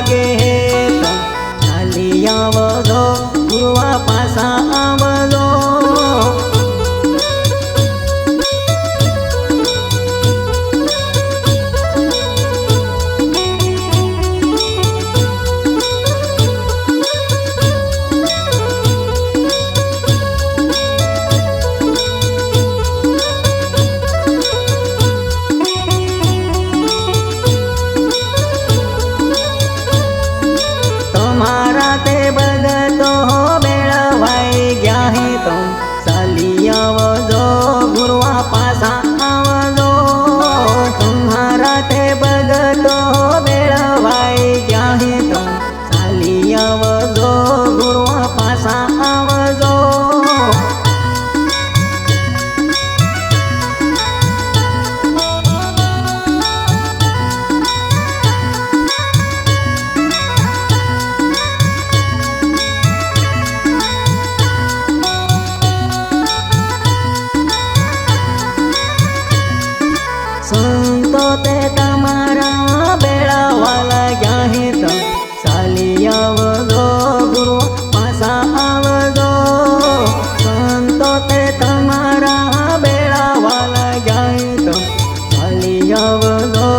que તે તમારા બેળાવાલા જ્યાં હેતા ચાલી આવજો ગુરુ પાસા આવજો. સંતો તે તમારા બેળાવાલા જ્યાં હેતા ચાલી આવજો.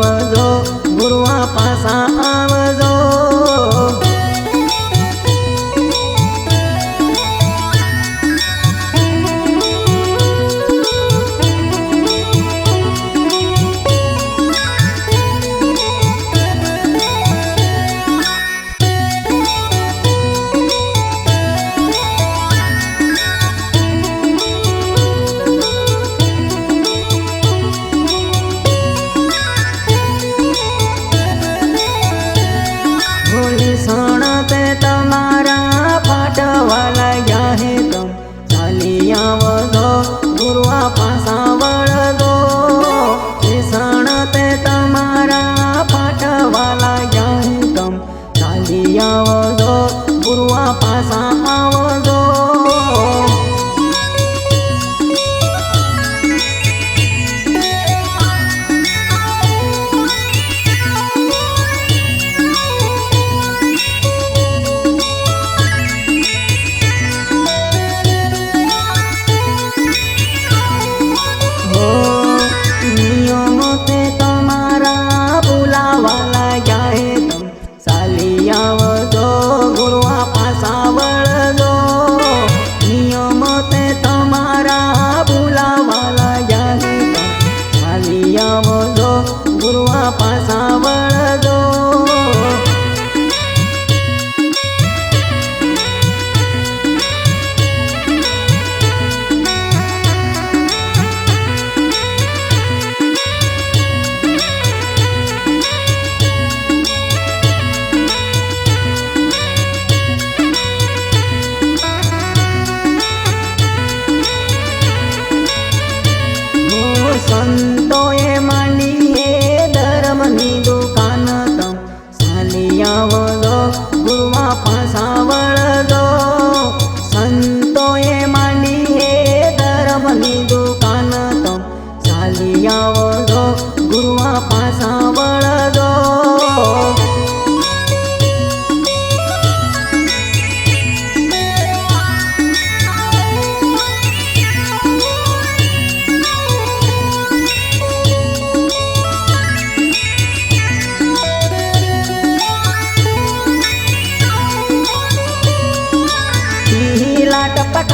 આવજો ગુરુવા પાસા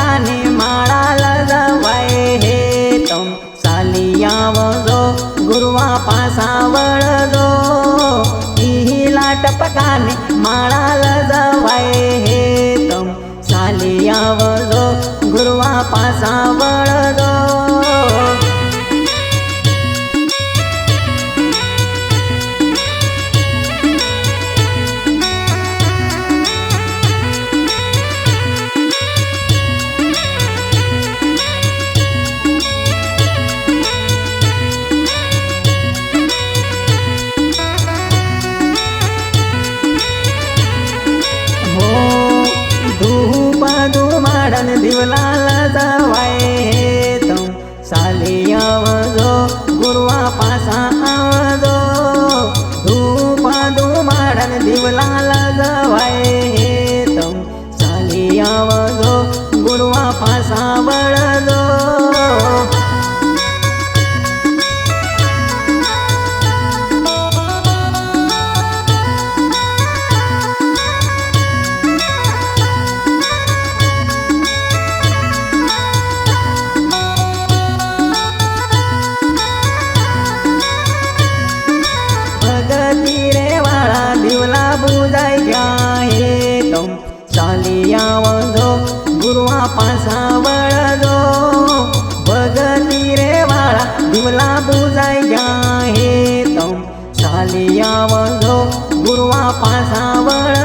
राणी माळाला जवाय हे तम सालियाव जो गुरुवा पासावळ जो इहिला टपकाने माळाला जवाय हे तम सालियाव जो गुरुवा पासावळ जो पासावळ गो भगती रे वाळा दिवला बुजाय जाहे तम सालिया वळो गुरुवा पासावळ